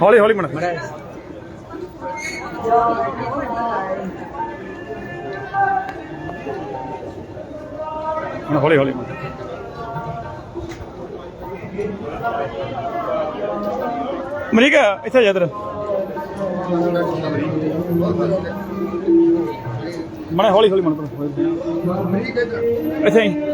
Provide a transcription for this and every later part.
ਹੌਲੀ ਹੌਲੀ ਮਣ ਹੁਣ ਹੌਲੀ ਹੌਲੀ ਮਣ ਇੱਥੇ ਜਾ ਇਧਰ। ਮਣੇ ਹੌਲੀ ਹੌਲੀ ਮਣ ਇੱਥੇ ਹੀ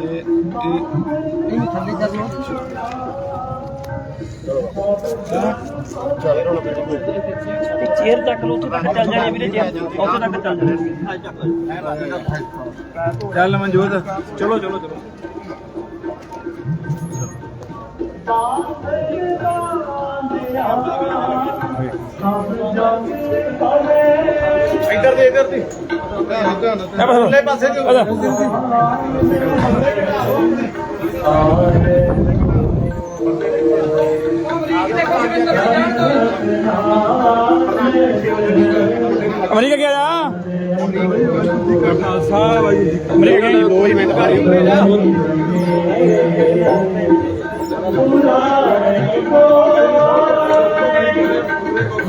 ਇਹ ਇਹ ਇਹ ਨਹੀਂ ਥੱਲੇ ਕਰ ਲਓ ਲਓ ਚੇਅਰ ਚੱਕ ਲੋ ਉੱਥੇ ਤੱਕ ਚੱਲ ਜਾਣੀ ਵੀਰੇ ਜੇ ਉੱਥੇ ਤੱਕ ਚੱਲ ਜਾਣੀ। ਚੱਲ ਮਨਜੋਤ ਚਲੋ ਚਲੋ ਚਲੋ। ਇੱਧਰ ਦੇ ਇੱਧਰ ਦੀ। ਥੱਲੇ ਪਾਸੇ ਅਮਰੀਕਾ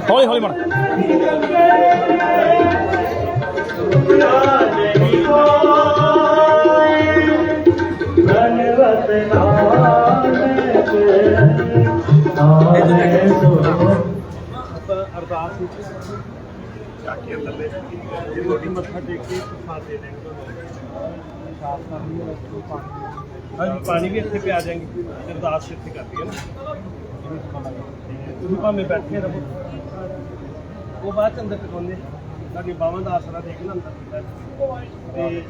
ਦੋ ਹੀ ਮਿੰਟ ਬਾਰੀ ਹੌਲੀ ਅੰਦਰ ਜੇ ਰੋਟੀ ਮੱਥਾ ਟੇਕ ਕੇ ਪ੍ਰਸਾਦ ਦੇ ਦੇਣਗੇ ਹਾਂਜੀ ਪਾਣੀ ਵੀ ਇੱਥੇ ਪਿਆ ਜਾਏਗੀ। ਅਰਦਾਸ ਇੱਥੇ ਕਰਦੀ ਹੈ ਨਾ। ਤੁਸੀਂ ਭਾਵੇਂ ਬੈਠੇ ਰਹੋ। ਉਹ ਬਾਅਦ ਚ ਅੰਦਰ ਟਿਕਾਉਂਦੇ ਸਾਡੀ ਬਾਵਾਂ ਦਾ ਆਸਰਾ ਦੇ ਕੇ ਨਾ ਅੰਦਰ ਤੇ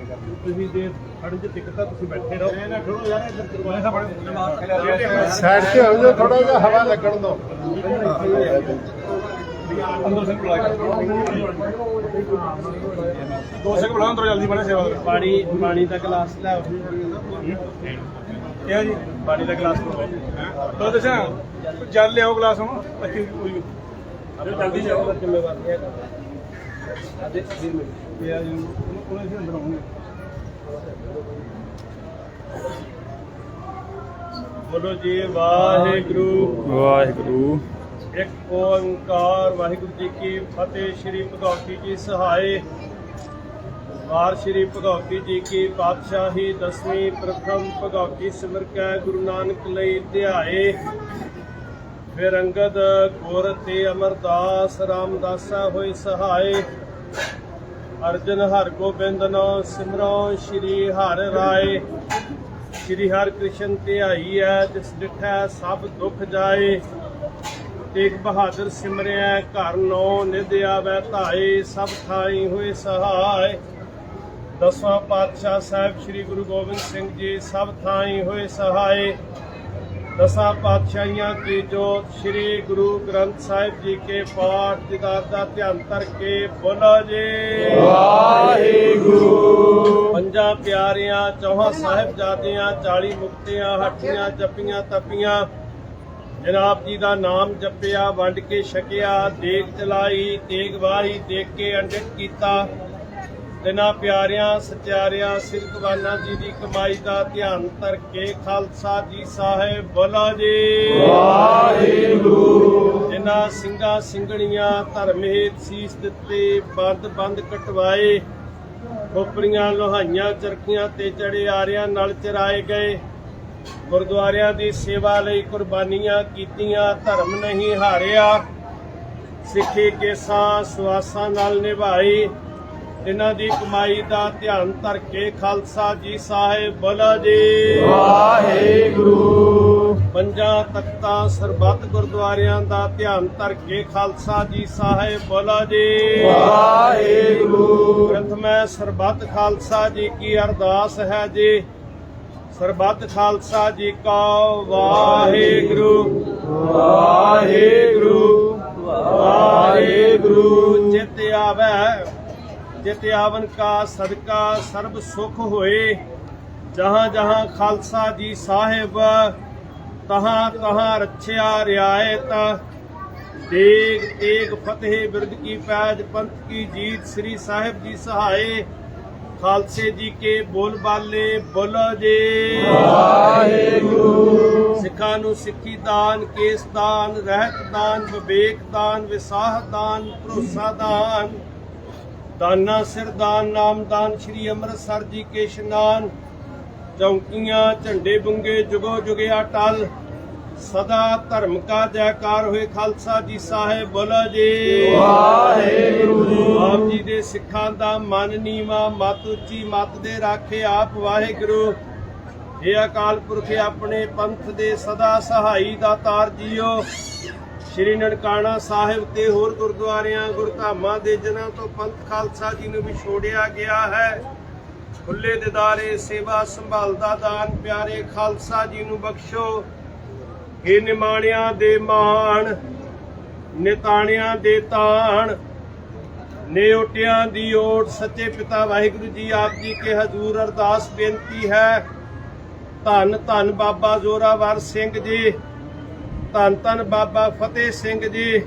ਤੁਸੀਂ ਜੇ ਖੜੇ ਚ ਟਿਕਟਾ ਤੁਸੀਂ ਬੈਠੇ ਰਹੋ। ਇਹ ਨਾ ਖੜੋ ਯਾਰ ਇੱਧਰ ਕਰਵਾਇਆ ਸਾਈਡ ਤੇ ਹੋ ਜਾਓ ਥੋੜਾ ਜਿਹਾ ਹਵਾ ਲੱਗਣ ਦਿਓ। ਅੰਦਰ ਸੇ ਬੁਲਾ ਦੋ ਸੈਕਿੰਡ ਬੁਲਾ ਅੰਦਰ ਜਲਦੀ ਬਣੇ ਸੇਵਾ ਕਰੋ ਪਾਣੀ ਪਾਣੀ ਦਾ ਗਲਾਸ ਲੈ ਆਓ। ਇਹ ਆ ਜੀ? ਪਾਣੀ ਦਾ ਗਲਾਸ ਲਓ ਤੋ ਦੱਸਾਂ ਜਲ ਲਿਆਓ ਗਲਾਸ ਹੁਣ ਅੱਛੀ ਕੋਈ ਜਲਦੀ ਜਾਓ। ਤਾਂ ਜ਼ਿੰਮੇਵਾਰ ਨਹੀਂ ਹੈਗਾ ਅਜੇ 20 ਮਿੰਟ ਇਹ ਆ ਜੀ? ਉਹਨੇ ਸੀ ਅੰਦਰ ਆਉਂਗੇ ਬੋਲੋ ਜੀ ਵਾਹਿਗੁਰੂ। ਵਾਹਿਗੁਰੂ। ਇੱਕ ਓੰਕਾਰ ਵਾਹਿਗੁਰੂ ਜੀ ਕੀ ਫਤਿਹ, ਸ੍ਰੀ ਭਗਵਤੀ ਜੀ ਸਹਾਏ। ਵਾਰ ਸ੍ਰੀ ਭਗਵਤੀ ਜੀ ਕੀ ਪਾਤਸ਼ਾਹੀ, ਦਸਵੀਂ ਪ੍ਰਥਮ ਭਗਵਤੀ ਸਿਮਰ ਕੈ ਗੁਰੂ ਨਾਨਕ ਲਈ ਧਿਆਏ। ਫਿਰ ਅੰਗਦ ਗੁਰ ਤੇ ਅਮਰਦਾਸ ਰਾਮਦਾਸਾ ਹੋਏ ਸਹਾਏ। ਅਰਜਨ ਹਰ ਗੋਬਿੰਦ ਨੋ ਸਿਮਰੋ ਸ੍ਰੀ ਹਰਿ ਰਾਏ। ਸ੍ਰੀ ਹਰਿ ਕ੍ਰਿਸ਼ਨ ਧਿਆਈ ਹੈ ਜਿਸ ਡਿਠੈ ਸਭ ਦੁੱਖ ਜਾਏ। ਤੇਗ ਬਹਾਦਰ ਸਿਮਰਿਆ ਘਰ ਨੋ ਨਿਧ ਆਵੈ ਧਾਏ ਸਭ ਥਾਈ ਹੋਏ ਸਹਾਇ ਦਸਵਾਂ ਪਾਤਸ਼ਾਹ ਸਾਹਿਬ ਸ੍ਰੀ ਗੁਰੂ ਗੋਬਿੰਦ ਸਿੰਘ ਜੀ ਸਭ ਥਾਈ ਹੋਏ ਸਹਾਇ ਦਸਾਂ ਪਾਤਸ਼ਾਹੀਆਂ ਕੀ ਜੋਤ ਸ੍ਰੀ ਗੁਰੂ ਗ੍ਰੰਥ ਸਾਹਿਬ ਜੀ ਕੇ ਪਾਠ ਦਿਦਾਰ ਦਾ ਧਿਆਨ ਧਰ ਕੇ ਬੋਲੋ ਜੀ। ਵਾਹਿਗੁਰੂ। ਪੰਜਾਂ ਪਿਆਰਿਆਂ ਚੌਹਾਂ ਸਾਹਿਬਜ਼ਾਦਿਆਂ 40 ਮੁਕਤਿਆਂ ਹੱਟੀਆਂ ਜੱਪੀਆਂ ਤਪੀਆਂ ਜਨਾਬ ਜੀ ਦਾ ਨਾਮ ਜਪਿਆ ਵੰਡ ਕੇ ਛਕਿਆ ਦੇਗ ਚਲਾਈ ਤੇਗ ਵਾਰੀ ਦੇਖ ਕੇ ਅੰਡਿਤ ਕੀਤਾ। ਤਿਨਾ ਪਿਆਰਿਆਂ ਸਚਿਆਰਿਆਂ ਸਿਰਕਵਾਨਾ ਜੀ ਦੀ ਕਮਾਈ ਦਾ ਧਿਆਨ ਧਰ ਕੇ ਖਾਲਸਾ ਜੀ ਸਾਹਿਬ ਬੋਲਾ ਜੀ। ਵਾਹਿਗੁਰੂ। ਜਿਨ੍ਹਾਂ ਸਿੰਘਾਂ ਸਿੰਘਣੀਆਂ ਧਰਮੇਤ ਸੀਸ ਦਿੱਤੇ ਬੰਦ ਬੰਦ ਕਟਵਾਏ ਖੋਪਰੀਆਂ ਲੋਹਾਈਆਂ ਚਰਖੀਆਂ ਤੇ ਚੜੇ ਆਰਿਆਂ ਨਾਲ ਚਰਾਏ ਗਏ। ਗੁਰਦੁਆਰਿਆਂ ਦੀ ਸੇਵਾ ਲਈ ਕੁਰਬਾਨੀਆਂ ਕੀਤੀਆਂ ਧਰਮ ਨਹੀਂ ਹਾਰਿਆ। ਸਿੱਖੀ ਕੇਸਾਂ ਸੁਆਸਾਂ ਨਾਲ ਨਿਭਾਈ। ਇਹਨਾਂ ਦੀ ਕਮਾਈ ਦਾ ਧਿਆਨ ਧਰ ਕੇ ਖਾਲਸਾ ਜੀ ਸਾਹਿਬ ਬੋਲਾ ਜੀ। ਵਾਹਿਗੁਰੂ। ਪੰਜਾਂ ਤਖਤਾਂ ਸਰਬੱਤ ਗੁਰਦੁਆਰਿਆਂ ਦਾ ਧਿਆਨ ਧਰ ਕੇ ਖਾਲਸਾ ਜੀ ਸਾਹਿਬ ਬੋਲਾ ਜੀ। ਵਾਹਿਗੁਰੂ। ਪ੍ਰਥਮੈ ਸਰਬੱਤ ਖਾਲਸਾ ਜੀ ਕੀ ਅਰਦਾਸ ਹੈ ਜੀ। ਸਰਬੱਤ ਖਾਲਸਾ ਜੀ ਕਾ ਵਾਹਿਗੁਰੂ। ਵਾਹਿਗੁਰੂ। ਵਾਹਿਗੁਰੂ। ਜਿਤ ਆਵੈ, ਜਿਤ ਆਵਨ ਕਾ ਸਦਕਾ ਸਰਬ ਸੁਖ ਹੋਏ। ਜਹਾਂ ਜਹਾਂ ਖਾਲਸਾ ਜੀ ਸਾਹਿਬ, ਤਹਾਂ ਤਹਾਂ ਰੱਛਿਆ ਰਿਆਇਤ। ਦੇਗ ਤੇਗ ਫਤਿਹ ਬਿਰਦ ਕੀ ਪੈਜ, ਪੰਥ ਕੀ ਜੀਤ, ਸ੍ਰੀ ਸਾਹਿਬ ਜੀ ਸਹਾਏ। ਖਾਲਸੇ ਜੀ ਕੇ ਬੋਲ ਬਾਲੇ ਬੋਲੋ ਜੀ। ਵਾਹਿਗੁਰੂ। ਸਿੱਖਾਂ ਨੂੰ ਸਿੱਖੀ ਦਾਨ ਕੇਸ ਦਾਨ ਰਹਿਤ ਦਾਨ ਵਿਵੇਕ ਦਾਨ ਵਿਸਾਹ ਦਾਨ ਭਰੋਸਾ ਦਾਨ। ਦਾਨਾ ਸਿਰ ਦਾਨ ਨਾਮ ਦਾਨ ਸ੍ਰੀ ਅੰਮ੍ਰਿਤਸਰ ਜੀ ਕੇ ਇਸ਼ਨਾਨ। ਚੌਂਕੀਆਂ ਝੰਡੇ ਬੁੰਗੇ ਜੁਗੋ ਜੁਗਿਆ ਟਲ। ਸਦਾ ਧਰਮ ਕਾ ਜੈਕਾਰ ਹੋਏ ਖਾਲਸਾ ਜੀ ਸਾਹਿਬ ਬੋਲੋ ਜੀ। ਵਾਹਿਗੁਰੂ ਆਪ ਜੀ ਦੇ ਸਿੱਖਾਂ ਦਾ ਮਨ ਨੀਵਾ ਮਤ ਉੱਚੀ ਮਤ ਦੇ ਰਾਖੇ ਆਪ ਵਾਹਿਗੁਰੂ। ਇਹ ਅਕਾਲ ਪੁਰਖ ਆਪਣੇ ਪੰਥ ਦੇ ਸਦਾ ਸਹਾਈ ਦਾ ਤਾਰ ਜੀਓ। ਸ਼੍ਰੀ ਨਨਕਾਣਾ ਸਾਹਿਬ ਤੇ ਹੋਰ ਗੁਰਦੁਆਰਿਆਂ ਗੁਰਧਾਮਾਂ ਦੇ ਜਨਾਂ ਤੋਂ ਪੰਥ ਖਾਲਸਾ ਜੀ ਨੂੰ ਵਿਛੋੜਿਆ ਗਿਆ ਹੈ। ਖੁੱਲੇ ਦਿਦਾਰੇ ਸੇਵਾ ਸੰਭਾਲਦਾ ਦਾਨ ਪਿਆਰੇ ਖਾਲਸਾ ਜੀ ਨੂੰ ਬਖਸ਼ੋ। ਏ ਨਿਮਾਣਿਆਂ ਦੇ ਮਾਣ, ਨਿਤਾਣਿਆਂ ਦੇ ਤਾਣ। ਨਿਉਟਿਆਂ ਦੀ ਓਟ ਸੱਚੇ ਪਿਤਾ ਵਾਹਿਗੁਰੂ ਜੀ ਆਪ ਜੀ ਕੇ ਹਜ਼ੂਰ ਅਰਦਾਸ ਬੇਨਤੀ ਹੈ। ਧੰਨ ਧੰਨ ਬਾਬਾ ਜ਼ੋਰਾਵਰ ਸਿੰਘ ਜੀ, ਧੰਨ ਧੰਨ ਬਾਬਾ ਫਤਿਹ ਸਿੰਘ ਜੀ,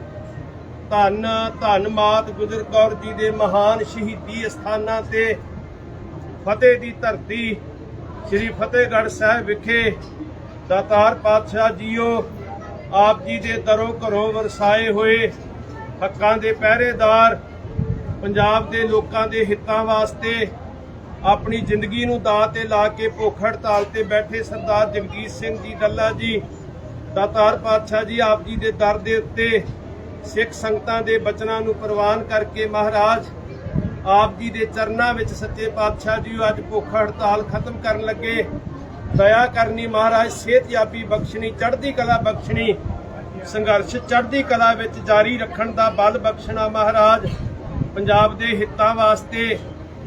ਧੰਨ ਧੰਨ ਮਾਤ ਗੁਜਰ ਕੌਰ ਜੀ ਦੇ ਮਹਾਨ ਸ਼ਹੀਦੀ ਸਥਾਨਾਂ ਤੇ ਫਤਿਹ ਦੀ ਧਰਤੀ, ਸ੍ਰੀ ਫਤਿਹਗੜ੍ਹ ਸਾਹਿਬ ਵਿਖੇ ਦਾਤਾਰ ਪਾਤਸ਼ਾਹ ਜੀਓ, ਆਪ ਜੀ ਦੇ ਦਰੋ ਘਰੋਂ ਵਰਸਾਏ ਹੋਏ ਹੱਕਾਂ ਦੇ ਪਹਿਰੇਦਾਰ, ਪੰਜਾਬ ਦੇ ਲੋਕਾਂ ਦੇ ਹਿੱਤਾਂ ਵਾਸਤੇ ਆਪਣੀ ਜ਼ਿੰਦਗੀ ਨੂੰ ਦਾਅ ਤੇ ਲਾ ਕੇ ਭੁੱਖ ਹੜਤਾਲ ਤੇ ਬੈਠੇ ਸਰਦਾਰ ਜਗਜੀਤ ਸਿੰਘ ਜੀ ਡੱਲਾ ਜੀ, ਦਾਤਾਰ ਪਾਤਸ਼ਾਹ ਜੀ ਆਪ ਜੀ ਦੇ ਦਰ ਦੇ ਉੱਤੇ ਸਿੱਖ ਸੰਗਤਾਂ ਦੇ ਬਚਨਾਂ ਨੂੰ ਪ੍ਰਵਾਨ ਕਰਕੇ ਮਹਾਰਾਜ ਆਪ ਜੀ ਦੇ ਚਰਨਾਂ ਵਿੱਚ ਸੱਚੇ ਪਾਤਸ਼ਾਹ ਜੀ ਅੱਜ ਭੁੱਖ ਹੜਤਾਲ ਖਤਮ ਕਰਨ ਲੱਗੇ। ਦਇਆ ਕਰਨੀ ਮਹਾਰਾਜ ਸਿਹਤਯਾਬੀ ਬਖਸ਼ਣੀ, ਚੜ੍ਹਦੀ ਕਲਾ ਬਖਸ਼ਣੀ, ਸੰਘਰਸ਼ ਚੜ੍ਹਦੀ ਕਲਾ ਵਿੱਚ ਜਾਰੀ ਰੱਖਣ ਦਾ ਬਲ ਬਖਸ਼ਣਾ ਮਹਾਰਾਜ। ਪੰਜਾਬ ਦੇ ਹਿੱਤਾਂ ਵਾਸਤੇ,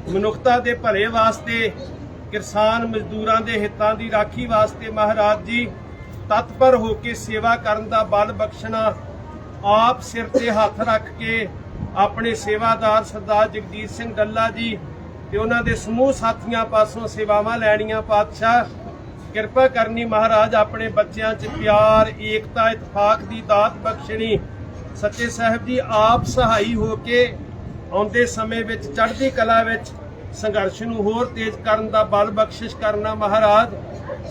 ਮਨੁੱਖਤਾ ਦੇ ਭਲੇ ਵਾਸਤੇ, ਕਿਸਾਨ ਮਜ਼ਦੂਰਾਂ ਦੇ ਹਿੱਤਾਂ ਦੀ ਰਾਖੀ ਵਾਸਤੇ ਮਹਾਰਾਜ ਜੀ, ਤਤਪਰ ਹੋ ਕੇ ਸੇਵਾ ਕਰਨ ਦਾ ਬਲ ਬਖਸ਼ਣਾ, ਆਪ ਸਿਰ ਤੇ ਹੱਥ ਰੱਖ ਕੇ ਆਪਣੇ ਸੇਵਾਦਾਰ ਸਰਦਾਰ ਜਗਜੀਤ ਸਿੰਘ ਡੱਲਾ ਜੀ ਤੇ ਉਹਨਾਂ ਦੇ ਸਮੂਹ ਸਾਥੀਆਂ ਪਾਸੋਂ ਸੇਵਾਵਾਂ ਲੈਣੀਆਂ ਪਾਤਸ਼ਾਹ। ਕਿਰਪਾ ਕਰਨੀ ਮਹਾਰਾਜ, ਆਪਣੇ ਬੱਚਿਆਂ 'ਚ ਪਿਆਰ, ਏਕਤਾ, ਇਤਫਾਕ ਦੀ ਦਾਤ ਬਖਸ਼ਣੀ। ਸੱਚੇ ਸਾਹਿਬ ਜੀ, ਆਪ ਸਹਾਈ ਹੋ ਕੇ ਆਉਂਦੇ ਸਮੇਂ ਵਿੱਚ, ਚੜ੍ਹਦੀ ਕਲਾ ਵਿੱਚ ਸੰਘਰਸ਼ ਨੂੰ ਹੋਰ ਤੇਜ਼ ਕਰਨ ਦਾ ਬਲ ਬਖਸ਼ਿਸ਼ ਕਰਨਾ ਮਹਾਰਾਜ,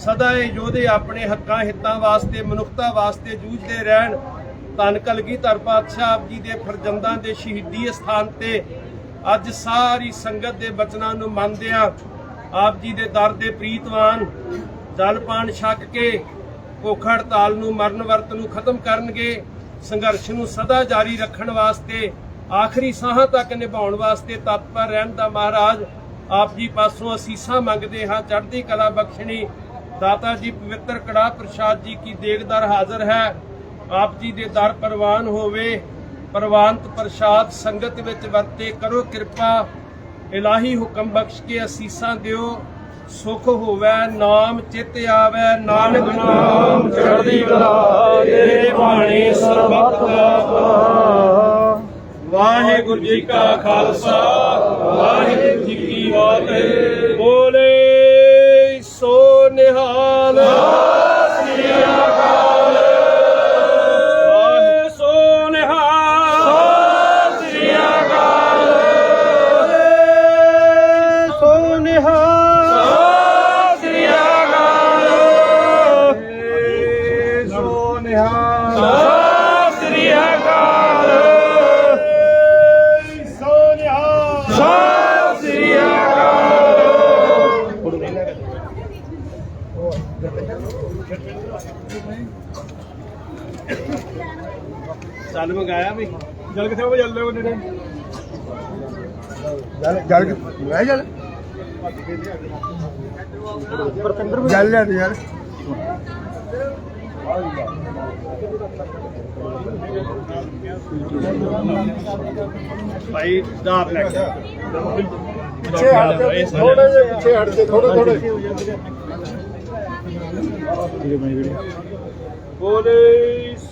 ਸਦਾ ਇਹ ਯੋਧੇ ਆਪਣੇ ਹੱਕਾਂ, ਹਿੱਤਾਂ ਵਾਸਤੇ, ਮਨੁੱਖਤਾ ਵਾਸਤੇ ਜੂਝਦੇ ਰਹਿਣ। ਧੰਨ ਕਲਗੀਧਰ ਪਾਤਸ਼ਾਹ ਆਪ ਜੀ ਦੇ ਫਰਜ਼ੰਦਾਂ ਦੇ ਸ਼ਹੀਦੀ ਸਥਾਨ ਤੇ ਅੱਜ ਸਾਰੀ ਸੰਗਤ ਦੇ ਬਚਨਾਂ ਨੂੰ ਮੰਨਦਿਆਂ ਆਪ ਜੀ ਦੇ ਦਰ ਦੇ ਪ੍ਰੀਤਵਾਨ ਜਲ ਪਾਣ ਛਕ ਕੇ ਭੁੱਖ ਹੜਤਾਲ ਨੂੰ ਮਰਨ ਵਰਤ ਨੂੰ ਖਤਮ ਕਰਨਗੇ, ਸੰਘਰਸ਼ ਨੂੰ ਸਦਾ ਜਾਰੀ ਰੱਖਣ ਵਾਸਤੇ, ਆਖਰੀ ਸਾਹਾਂ ਤੱਕ ਨਿਭਾਉਣ ਵਾਸਤੇ ਤਤਪਰ ਰਹਿਣ ਦਾ ਮਹਾਰਾਜ, ਆਪ ਜੀ ਪਾਸੋਂ ਅਸੀਸਾਂ ਮੰਗਦੇ ਹਾਂ, ਚੜ੍ਹਦੀ ਕਲਾ ਬਖਸ਼ਣੀ। ਦਾਤਾ ਜੀ ਪਵਿੱਤਰ ਕੜਾ ਪ੍ਰਸ਼ਾਦ ਜੀ ਕੀ ਦੇਗਦਰ ਹਾਜ਼ਰ ਹੈ। ਆਪ ਜੀ ਦੇ ਦਰ ਪ੍ਰਵਾਨ ਹੋਵੇ, ਪ੍ਰਵਾਨਤ ਪ੍ਰਸ਼ਾਦ ਸੰਗਤ ਵਿੱਚ ਵਰਤੇ ਕਰੋ ਕਿਰਪਾ। ਇਲਾਹੀ ਹੁਕਮ ਬਖਸ਼ ਕੇ ਅਸੀਸਾਂ ਦਿਓ। ਸੁਖ ਹੋਵੇ, ਨਾਮ ਚਿਤ ਆਵੇ, ਨਾਨਕ ਨਾਮ ਚੜ੍ਹਦੀ ਕਲਾ ਤੇਰੇ ਬਾਣੀ ਸਰਬੱਤ ਵਾਹਿਗੁਰੂ ਜੀ ਕਾ ਖਾਲਸਾ, ਵਾਹਿਗੁਰੂ ਜੀ ਕੀ ਫਤਿਹ। ਬੋਲੇ ਸੋ ਨਿਹਾਲ। ਚੱਲ ਮੰਗਾਇਆ ਵੀ। ਜਲ ਕਿੱਥੇ ਉਹ ਜਲ ਦੇ ਨੇੜੇ। ਚੱਲ ਚੱਲ ਲੈ ਚੱਲ ਚੱਲ ਲੈ ਯਾਰ। ਭਾਈ ਦਾ ਲੈ ਕੇ। ਪਿੱਛੇ ਹਟ ਕੇ ਥੋੜੇ ਜਿਹਾ ਪਿੱਛੇ ਹਟ ਕੇ ਥੋੜੇ ਥੋੜੇ ਬੋਲੇ।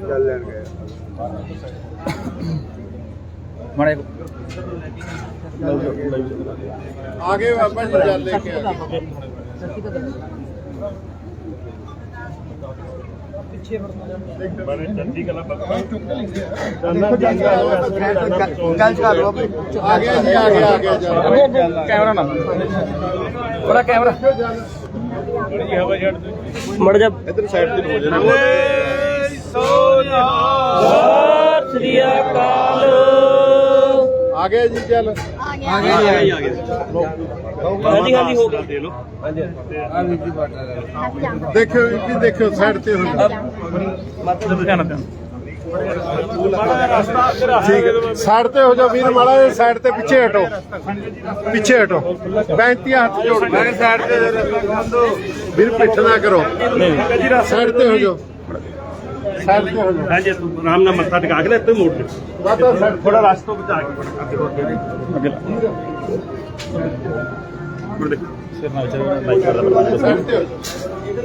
ਚੱਲ ਲੈਣ ਗਏ ਆਗੇ ਬਾਬਾ ਜੀ ਚੱਲ ਲੈ ਕੇ ਆ ਗੱਲਾਂ ਗੱਲ ਕਰ ਲਓ ਆ ਗਿਆ ਜੀ ਆ ਗਿਆ ਆ ਗਿਆ ਚੱਲ ਕੈਮਰਾ ਨਾ। ਬੜਾ ਕੈਮਰਾ। ਮੜ ਜਾ। ਇਧਰ ਸਾਈਡ ਤੇ ਹੋ ਜਾਣਾ ਬੋਲੇ ਸੋ ਨਿਹਾਲ ਸਤਿ ਸ੍ਰੀ ਅਕਾਲ। ਆ ਗਿਆ ਜੀ ਚੱਲ। ਆ ਗਿਆ ਜੀ ਆ ਗਿਆ ਹਾਂਜੀ ਹਾਂਜੀ ਹੋ ਗਿਆ ਦੇ ਲੋ ਦੇਖਿਓ ਜੀ ਦੇਖਿਓ ਸਾਈਡ ਤੇ ਹੋ ਜਾਣਾ ਠੀਕ ਹੈ। ਸਾਈਡ ਤੇ ਹੋ ਜਾਓ ਵੀਰ ਮਾੜਾ ਜਿਹਾ ਸਾਈਡ ਤੇ ਪਿੱਛੇ ਹਟੋ। ਪਿੱਛੇ ਹਟੋ। ਬੈਂਤੀਆਂ ਹੱਥ ਜੋੜ ਕੇ। ਸਾਈਡ ਤੇ ਵੀਰ ਪਿੱਠ ਨਾ ਕਰੋ। ਸਾਈਡ ਤੇ ਹੋ ਜਾਓ। ਸਾਈਡ ਤੇ ਹੋ ਜਾਓ ਹਾਂਜੀ ਤੂੰ ਆਰਾਮ ਨਾਲ ਮੱਥਾ ਟਿਕਾ ਕੇ ਲੈ ਇੱਥੇ ਮੋੜ ਦੇ ਵਾਤਾ ਸਾਈਡ ਥੋੜਾ ਰਸ ਤੋਂ ਬਚਾ ਕੇ ਅੱਗੇ ਲਾ। ਮੁੜ ਦੇ। ਸਿਰ ਨਾਲ ਚੱਲ ਲਾਈਕ ਕਰਦਾ ਸਾਈਡ ਤੇ ਹੋ ਜਾਓ